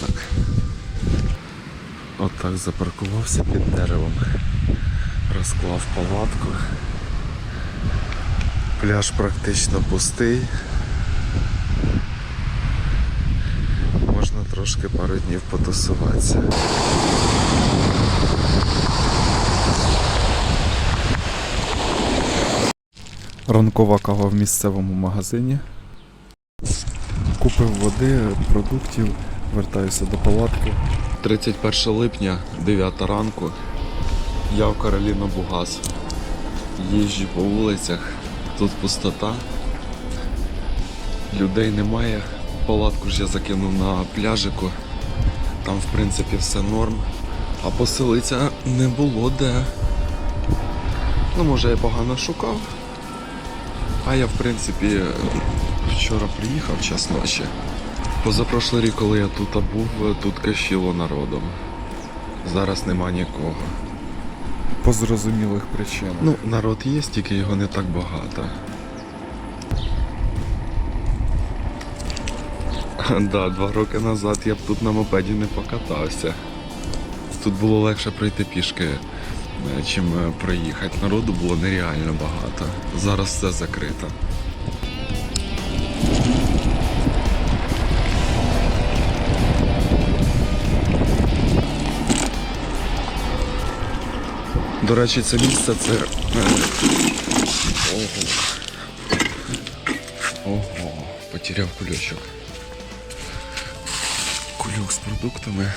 Так, запаркувався під деревом, розклав палатку. Пляж практично пустий. Можна трошки пару днів потусуватися. Ранкова кава в місцевому магазині. Купив води, продуктів, вертаюся до палатки. 31 липня, 9 ранку. Я в Кароліна Бугас. Їжджу по вулицях, тут пустота. Людей немає. Палатку ж я закинув на пляжику. Там, в принципі, все норм. А поселитися не було де. Ну, може, я погано шукав. А я, в принципі, вчора приїхав час ночі. Позапрошлий рік, коли я тут був, тут кишіло народом. Зараз нема нікого. По зрозумілих причинах. Ну, народ є, тільки його не так багато. Да, два роки назад я б тут на мопеді не покатався. Тут було легше пройти пішки, е, чим е, проїхати. Народу було нереально багато. Зараз все закрито. До речі, це місце це. е, Ого. Ого, потеряв кульочок. Кульок з продуктами.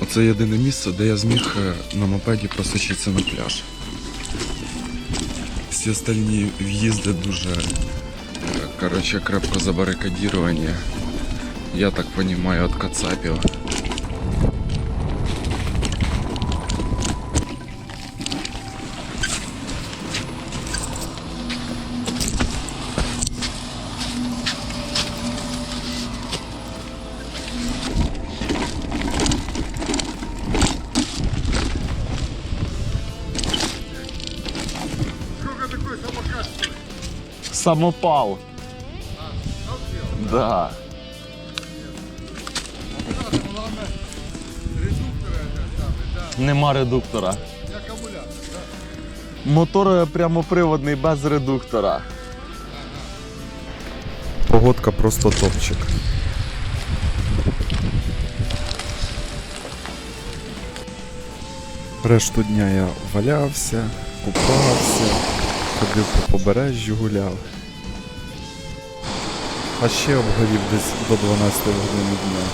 Оце єдине місце, де я зміг е, на мопеді просочитися на пляж. Всі остальні в'їзди дуже короче, крепко забаррикадирование. Я так понимаю, от кацапів. Самопал. Да. Нема редуктора. Мотор прямоприводний без редуктора. Погодка просто топчик. Решту дня я валявся, купався, ходив по побережжю, гуляв. А ще обгорів десь до 12 години дня.